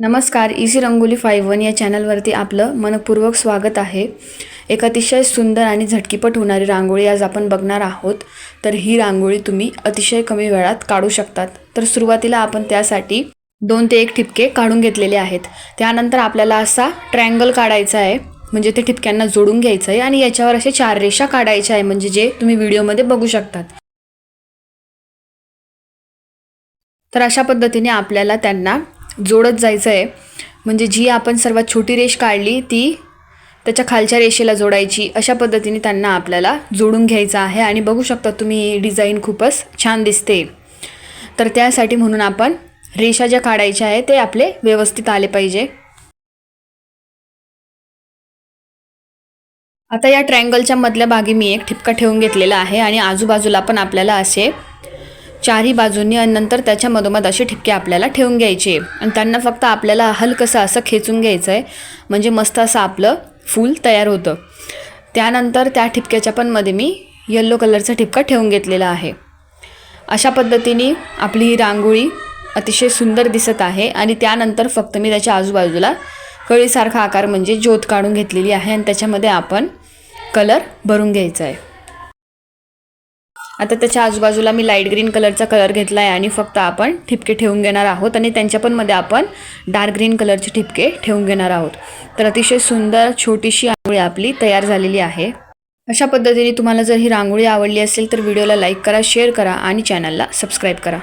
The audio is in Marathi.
नमस्कार इसी रंगोली फाईव्ह वन या चॅनलवरती आपलं मनपूर्वक स्वागत आहे. एक अतिशय सुंदर आणि झटकीपट होणारी रांगोळी आज आपण बघणार आहोत. तर ही रांगोळी तुम्ही अतिशय कमी वेळात काढू शकतात. तर सुरुवातीला आपण त्यासाठी दोन ते एक ठिपके काढून घेतलेले आहेत. त्यानंतर आपल्याला असा ट्रँगल काढायचा आहे म्हणजे ते ठिपक्यांना जोडून घ्यायचं आहे आणि याच्यावर असे चार रेषा काढायच्या आहे म्हणजे जे तुम्ही व्हिडिओमध्ये बघू शकतात. तर अशा पद्धतीने आपल्याला त्यांना जोडत जायचं आहे म्हणजे जी आपण सर्वात छोटी रेष काढली ती त्याच्या खालच्या रेषेला जोडायची अशा पद्धतीने त्यांना आपल्याला जोडून घ्यायचं आहे. आणि बघू शकता तुम्ही ही डिझाईन खूपच छान दिसते. तर त्यासाठी म्हणून आपण रेषा ज्या काढायच्या आहे ते आपले व्यवस्थित आले पाहिजे. आता या ट्रँगलच्या मधल्या भागी मी एक ठिपका ठेवून घेतलेला आहे आणि आजूबाजूला पण आपल्याला असे चारही बाजूंनी आणि नंतर त्याच्या मधोमध असे ठिपके आपल्याला ठेवून घ्यायचे. आणि त्यांना फक्त आपल्याला हलकसं असं खेचून घ्यायचं आहे म्हणजे मस्त असं आपलं फूल तयार होतं. त्यानंतर त्या ठिपक्याच्या पण मध्ये मी येल्लो कलरचा ठिपका ठेवून घेतलेला आहे. अशा पद्धतीने आपली ही रांगोळी अतिशय सुंदर दिसत आहे आणि त्यानंतर फक्त मी त्याच्या आजूबाजूला कळीसारखा आकार म्हणजे ज्योत काढून घेतलेली आहे आणि त्याच्यामध्ये आपण कलर भरून घ्यायचा आहे आता त्याच्या आजूबाजूला मी लाइट ग्रीन कलरचा कलर घेतला आहे आणि फक्त आपण ठिपके ठेवून घेणार आहोत आणि त्यांच्या पण मध्ये आपण डार्क ग्रीन कलरचे ठिपके ठेवून घेणार आहोत. तर अतिशय सुंदर छोटीशी रांगोळी आपली तयार झालेली आहे. अशा पद्धतीने तुम्हाला जर ही रांगोळी आवडली असेल तर व्हिडिओला लाईक करा शेअर करा आणि चॅनलला सबस्क्राईब करा.